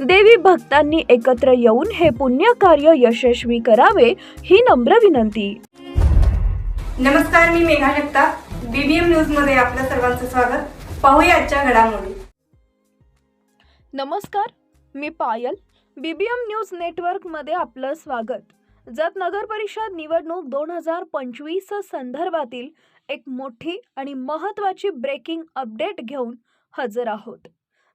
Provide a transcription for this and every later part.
देवी भक्तांनी एकत्र येऊन हे पुण्य कार्य यशस्वी करावे ही नम्र विनंती. नमस्कार मी मेघा जगताप. बीबीएम न्यूजमध्ये आपल्या सर्वांचं स्वागत. पाहूया आजच्या घडामोडी. नमस्कार मी पायल. बीबीएम न्यूज नेटवर्कमध्ये आपलं स्वागत. जत नगर परिषद निवडणूक दोन हजार पंचवीस संदर्भातील एक मोठी आणि महत्त्वाची ब्रेकिंग अपडेट घेऊन हजर आहोत.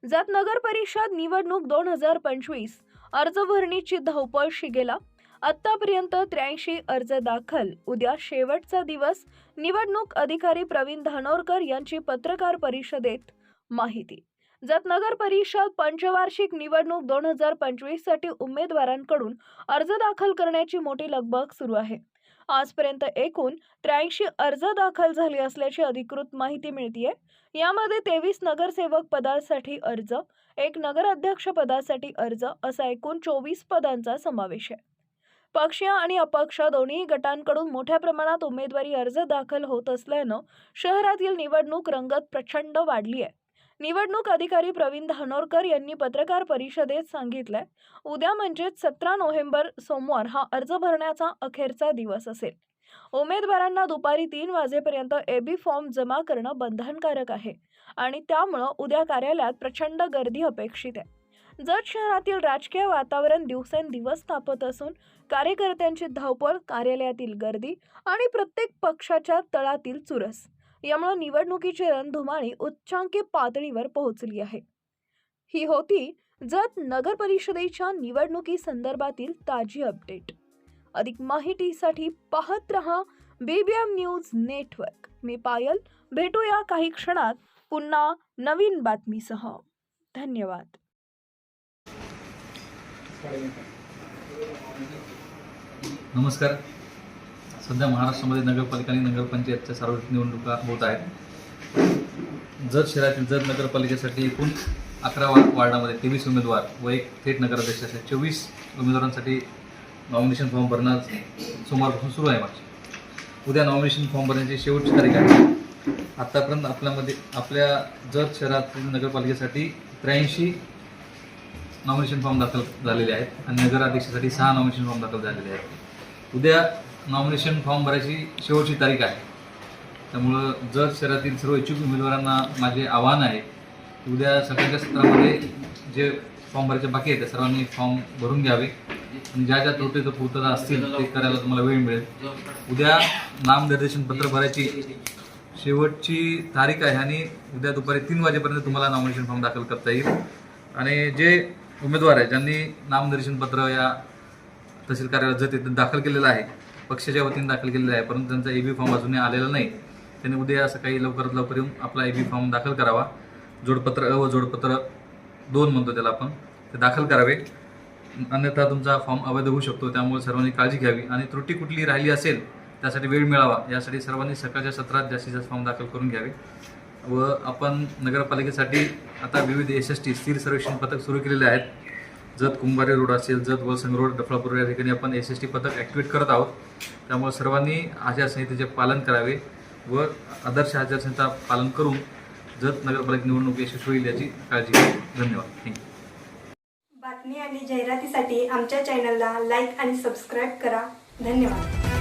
ज्यात नगर परिषद निवडणूक दोन हजार पंचवीस अर्ज भरणीची धावपळ शिगेला. आत्तापर्यंत त्र्याऐंशी अर्ज दाखल. उद्या शेवटचा दिवस. निवडणूक अधिकारी प्रवीण धानोरकर यांची पत्रकार परिषदेत माहिती. जत नगर परिषद पंचवार्षिक निवडणूक दोन हजार पंचवीससाठी उमेदवारांकडून अर्ज दाखल करण्याची मोठी लगबग सुरू आहे. आजपर्यंत एकूण त्र्याऐंशी अर्ज दाखल झाले असल्याची अधिकृत माहिती मिळतीये. यामध्ये तेवीस नगरसेवक पदासाठी अर्ज एक नगराध्यक्ष पदासाठी अर्ज असा एकूण चोवीस पदांचा समावेश आहे. पक्षीय आणि अपक्ष दोन्ही गटांकडून मोठ्या प्रमाणात उमेदवारी अर्ज दाखल होत असल्यानं शहरातील निवडणूक रंगत प्रचंड वाढली आहे निवडणूक अधिकारी प्रवीण धानोरकर यांनी पत्रकार परिषदेत सांगितलंय उद्या म्हणजेच सतरा नोव्हेंबर सोमवार हा अर्ज भरण्याचा अखेरचा दिवस असेल. उमेदवारांना दुपारी तीन वाजेपर्यंत एबी फॉर्म जमा करणं बंधनकारक आहे आणि त्यामुळं उद्या कार्यालयात प्रचंड गर्दी अपेक्षित आहे. जत शहरातील राजकीय वातावरण दिवसेंदिवस तापत असून कार्यकर्त्यांची धावपळ कार्यालयातील गर्दी आणि प्रत्येक पक्षाच्या तळातील चुरस यामुळे निवडणुकीची रणधुमाळी उच्चांकी पातळीवर पोहोचली आहे. ही होती जत नगर परिषदेच्या निवडणुकी संदर्भातील ताजी अपडेट अधिक माहितीसाठी पाहत रहा बीबीएम न्यूज नेटवर्क मी पायल. भेटूया काही क्षणात. पुन्हा नवीन बातमीसह. धन्यवाद. नमस्कार. सध्या महाराष्ट्रामध्ये नगरपालिका आणि नगरपंचायतच्या सार्वत्रिक निवडणुका होत आहेत. जत शहरातील जत नगरपालिकेसाठी एकूण अकरा वा वार्डामध्ये तेवीस उमेदवार व एक थेट नगराध्यक्ष असे चोवीस उमेदवारांसाठी नॉमिनेशन फॉर्म भरणं सोमवारपासून सुरू आहे माझी उद्या नॉमिनेशन फॉर्म भरण्याची शेवटची तारीख आहे. आत्तापर्यंत आपल्यामध्ये आपल्या जत शहरातील नगरपालिकेसाठी त्र्याऐंशी नॉमिनेशन फॉर्म दाखल झालेले आहेत आणि नगराध्यक्षासाठी सहा नॉमिनेशन फॉर्म दाखल झालेले आहेत. उद्या नॉमिनेशन फॉर्म भरायची शेवटची तारीख आहे. त्यामुळं जर शहरातील सर्व इच्छुक उमेदवारांना माझे आव्हान आहे की उद्या सकाळच्या सत्रामध्ये जे फॉर्म भरायचे बाकी आहेत त्या सर्वांनी फॉर्म भरून घ्यावे. आणि ज्या ज्या त्रुटी पूर्तता असतील ते करायला तुम्हाला वेळ मिळेल. उद्या नामनिर्देशन पत्र भरायची शेवटची तारीख आहे आणि उद्या दुपारी तीन वाजेपर्यंत तुम्हाला नॉमिनेशन फॉर्म दाखल करता येईल. आणि जे उमेदवार आहे ज्यांनी नामनिर्देशन पत्र या तहसील कार्यालयात जर दाखल केलेलं आहे पक्षाच्या वतीने दाखल केलेलं आहे परंतु त्यांचा एबी फॉर्म अजूनही आलेला नाही. त्यांनी उद्या सकाळी लवकरात लवकर येऊन आपला एबी फॉर्म दाखल करावा. जोडपत्र अ व जोडपत्र दोन म्हणतो त्याला आपण ते दाखल करावे. अन्यथा तुमचा फॉर्म अवैध होऊ शकतो त्यामुळे सर्वांनी काळजी घ्यावी. आणि त्रुटी कुठली राहिली असेल त्यासाठी वेळ मिळावा. यासाठी सर्वांनी सकाळच्या सत्रात जास्तीत जास्त फॉर्म दाखल करून घ्यावे. व आपण नगरपालिकेसाठी आता विविध एस एस टी स्थिर सर्वेक्षण पथक सुरू केलेले आहेत. जत कुंभारे रोड असेल जत वलसंग रोड डफळापूर या ठिकाणी आपण एस एस टी पथक ॲक्टिवेट करत आहोत. त्यामुळे सर्वांनी आचारसंहितेचे पालन करावे व आदर्श आचारसंहिता पालन करून जत नगरपालिका निवडणूक यशस्वी होईल याची काळजी घ्यावी धन्यवाद. थँक्यू बातमी आणि जाहिरातीसाठी आमच्या चॅनलला लाईक आणि सबस्क्राईब करा. धन्यवाद.